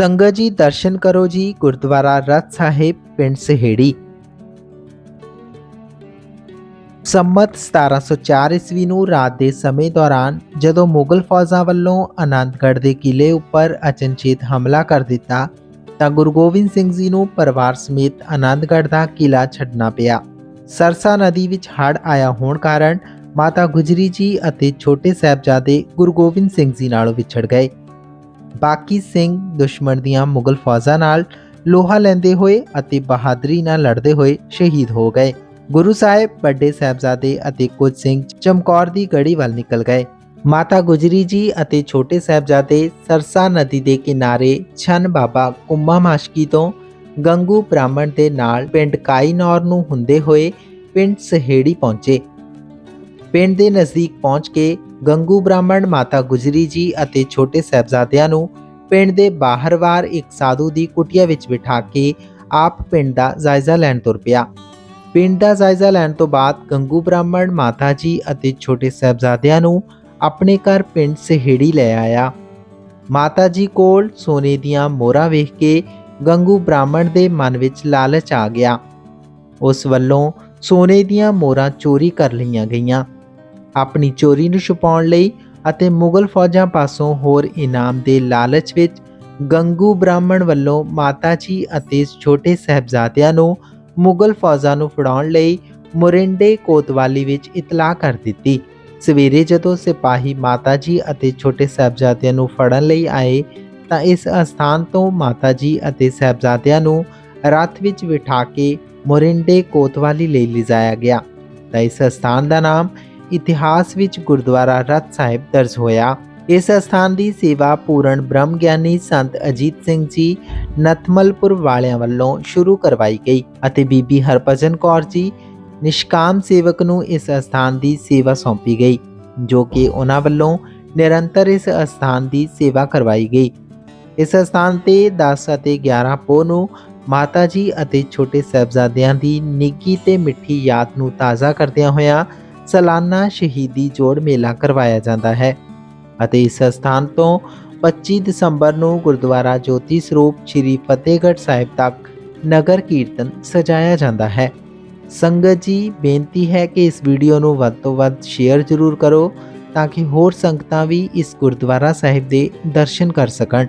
ਸੰਗਤ ਜੀ, ਦਰਸ਼ਨ ਕਰੋ ਜੀ, ਗੁਰਦੁਆਰਾ ਰਤ ਸਾਹਿਬ, ਪਿੰਡ ਸਹੇੜੀ। ਸੰਮਤ 1704 ਈਸਵੀ ਨੂੰ ਰਾਤ ਦੇ ਸਮੇਂ ਦੌਰਾਨ ਜਦੋਂ ਮੁਗਲ ਫੌਜਾਂ ਵੱਲੋਂ ਆਨੰਦਗੜ੍ਹ ਦੇ ਕਿਲੇ ਉੱਪਰ ਅਚਨਚੇਤ ਹਮਲਾ ਕਰ ਦਿੱਤਾ, ਤਾਂ ਗੁਰੂ ਗੋਬਿੰਦ ਸਿੰਘ ਜੀ ਨੂੰ ਪਰਿਵਾਰ ਸਮੇਤ ਆਨੰਦਗੜ੍ਹ ਦਾ ਕਿਲਾ ਛੱਡਣਾ ਪਿਆ। ਸਰਸਾ ਨਦੀ ਵਿੱਚ ਹੜ੍ਹ ਆਇਆ ਹੋਣ ਕਾਰਨ ਮਾਤਾ ਗੁਜਰੀ ਜੀ ਅਤੇ ਛੋਟੇ ਸਾਹਿਬਜ਼ਾਦੇ ਗੁਰੂ ਗੋਬਿੰਦ ਸਿੰਘ ਜੀ ਨਾਲੋਂ ਵਿਛੜ ਗਏ। ਬਾਕੀ ਸਿੰਘ ਦੁਸ਼ਮਣ ਦੀਆਂ ਮੁਗਲ ਫੌਜਾਂ ਨਾਲ ਲੋਹਾ ਲੈਂਦੇ ਹੋਏ ਅਤੇ ਬਹਾਦਰੀ ਨਾਲ ਲੜਦੇ ਹੋਏ ਸ਼ਹੀਦ ਹੋ ਗਏ। ਗੁਰੂ ਸਾਹਿਬ, ਵੱਡੇ ਸਾਹਿਬਜ਼ਾਦੇ ਅਤੇ ਕੁਝ ਸਿੰਘ ਚਮਕੌਰ ਦੀ ਗੜੀ ਵੱਲ ਨਿਕਲ ਗਏ। ਮਾਤਾ ਗੁਜਰੀ ਜੀ ਅਤੇ ਛੋਟੇ ਸਾਹਿਬਜ਼ਾਦੇ ਸਰਸਾ ਨਦੀ ਦੇ ਕਿਨਾਰੇ ਛਨ ਬਾਬਾ ਕੁੰਮਾ ਮਾਸ਼ਕੀ ਤੋਂ ਗੰਗੂ ਬ੍ਰਾਹਮਣ ਦੇ ਨਾਲ ਪਿੰਡ ਕਾਈਨੌਰ ਨੂੰ ਹੁੰਦੇ ਹੋਏ ਪਿੰਡ ਸਹੇੜੀ ਪਹੁੰਚੇ। ਪਿੰਡ ਦੇ ਨਜ਼ਦੀਕ ਪਹੁੰਚ ਕੇ ਗੰਗੂ ਬ੍ਰਾਹਮਣ ਮਾਤਾ ਗੁਜਰੀ ਜੀ ਅਤੇ ਛੋਟੇ ਸਾਹਿਬਜ਼ਾਦਿਆਂ ਨੂੰ ਪਿੰਡ ਦੇ ਬਾਹਰਵਾਰ ਇੱਕ ਸਾਧੂ ਦੀ ਕੁਟੀਆ ਵਿੱਚ ਬਿਠਾ ਕੇ ਆਪ ਪਿੰਡ ਦਾ ਜਾਇਜ਼ਾ ਲੈਣ ਤੁਰ ਪਿਆ। ਪਿੰਡ ਦਾ ਜਾਇਜ਼ਾ ਲੈਣ ਤੋਂ ਬਾਅਦ ਗੰਗੂ ਬ੍ਰਾਹਮਣ ਮਾਤਾ ਜੀ ਅਤੇ ਛੋਟੇ ਸਾਹਿਬਜ਼ਾਦਿਆਂ ਨੂੰ ਆਪਣੇ ਘਰ ਪਿੰਡ ਸਹੇੜੀ ਲੈ ਆਇਆ। ਮਾਤਾ ਜੀ ਕੋਲ ਸੋਨੇ ਦੀਆਂ ਮੋਹਰਾਂ ਵੇਖ ਕੇ ਗੰਗੂ ਬ੍ਰਾਹਮਣ ਦੇ ਮਨ ਵਿੱਚ ਲਾਲਚ ਆ ਗਿਆ। ਉਸ ਵੱਲੋਂ ਸੋਨੇ ਦੀਆਂ ਮੋਹਰਾਂ ਚੋਰੀ ਕਰ ਲਈਆਂ ਗਈਆਂ। ਆਪਣੀ ਚੋਰੀ ਨੂੰ ਛੁਪਾਉਣ ਲਈ ਅਤੇ ਮੁਗਲ ਫੌਜਾਂ ਪਾਸੋਂ ਹੋਰ ਇਨਾਮ ਦੇ ਲਾਲਚ ਵਿੱਚ ਗੰਗੂ ਬ੍ਰਾਹਮਣ ਵੱਲੋਂ ਮਾਤਾ ਜੀ ਅਤੇ ਛੋਟੇ ਸਾਹਿਬਜ਼ਾਦਿਆਂ ਨੂੰ ਮੁਗਲ ਫੌਜਾਂ ਨੂੰ ਫੜਾਉਣ ਲਈ ਮੋਰਿੰਡੇ ਕੋਤਵਾਲੀ ਵਿੱਚ ਇਤਲਾਹ ਕਰ ਦਿੱਤੀ। ਸਵੇਰੇ ਜਦੋਂ ਸਿਪਾਹੀ ਮਾਤਾ ਜੀ ਅਤੇ ਛੋਟੇ ਸਾਹਿਬਜ਼ਾਦਿਆਂ ਨੂੰ ਫੜਨ ਲਈ ਆਏ ਤਾਂ ਇਸ ਅਸਥਾਨ ਤੋਂ ਮਾਤਾ ਜੀ ਅਤੇ ਸਾਹਿਬਜ਼ਾਦਿਆਂ ਨੂੰ ਰੱਥ ਵਿੱਚ ਬਿਠਾ ਕੇ ਮੋਰਿੰਡੇ ਕੋਤਵਾਲੀ ਲਈ ਲਿਜਾਇਆ ਗਿਆ। ਤਾਂ ਇਸ ਅਸਥਾਨ ਦਾ ਨਾਮ ਇਤਿਹਾਸ ਵਿੱਚ ਗੁਰਦੁਆਰਾ ਰਤ ਸਾਹਿਬ ਦਰਜ ਹੋਇਆ। ਇਸ ਅਸਥਾਨ ਦੀ ਸੇਵਾ ਪੂਰਨ ਬ੍ਰਹਮ ਗਿਆਨੀ ਸੰਤ ਅਜੀਤ ਸਿੰਘ ਜੀ ਨਥਮਲਪੁਰ ਵਾਲਿਆਂ ਵੱਲੋਂ ਸ਼ੁਰੂ ਕਰਵਾਈ ਗਈ ਅਤੇ ਬੀਬੀ ਹਰਭਜਨ ਕੌਰ ਜੀ ਨਿਸ਼ਕਾਮ ਸੇਵਕ ਨੂੰ ਇਸ ਅਸਥਾਨ ਦੀ ਸੇਵਾ ਸੌਂਪੀ ਗਈ, ਜੋ ਕਿ ਉਹਨਾਂ ਵੱਲੋਂ ਨਿਰੰਤਰ ਇਸ ਅਸਥਾਨ ਦੀ ਸੇਵਾ ਕਰਵਾਈ ਗਈ। ਇਸ ਅਸਥਾਨ ਤੇ 10 ਅਤੇ 11 ਪੋਹ ਨੂੰ ਮਾਤਾ ਜੀ ਅਤੇ ਛੋਟੇ ਸਾਹਿਬਜ਼ਾਦਿਆਂ ਦੀ ਨਿੱਗੀ ਤੇ ਮਿੱਠੀ ਯਾਦ ਨੂੰ ਤਾਜ਼ਾ ਕਰਦਿਆਂ ਹੋਇਆਂ ਸਾਲਾਨਾ ਸ਼ਹੀਦੀ ਜੋੜ ਮੇਲਾ ਕਰਵਾਇਆ ਜਾਂਦਾ ਹੈ ਅਤੇ ਇਸ ਸਥਾਨ ਤੋਂ 25 ਦਸੰਬਰ ਨੂੰ ਗੁਰਦੁਆਰਾ ਜੋਤੀ ਸਰੂਪ ਸ੍ਰੀ ਫਤਿਹਗੜ੍ਹ ਸਾਹਿਬ ਤੱਕ ਨਗਰ ਕੀਰਤਨ ਸਜਾਇਆ ਜਾਂਦਾ ਹੈ। ਸੰਗਤ ਜੀ, ਬੇਨਤੀ ਹੈ ਕਿ ਇਸ ਵੀਡੀਓ ਨੂੰ ਵੱਧ ਤੋਂ ਵੱਧ ਸ਼ੇਅਰ ਜ਼ਰੂਰ ਕਰੋ ਤਾਂ ਕਿ ਹੋਰ ਸੰਗਤਾਂ ਵੀ ਇਸ ਗੁਰਦੁਆਰਾ ਸਾਹਿਬ ਦੇ ਦਰਸ਼ਨ ਕਰ ਸਕਣ।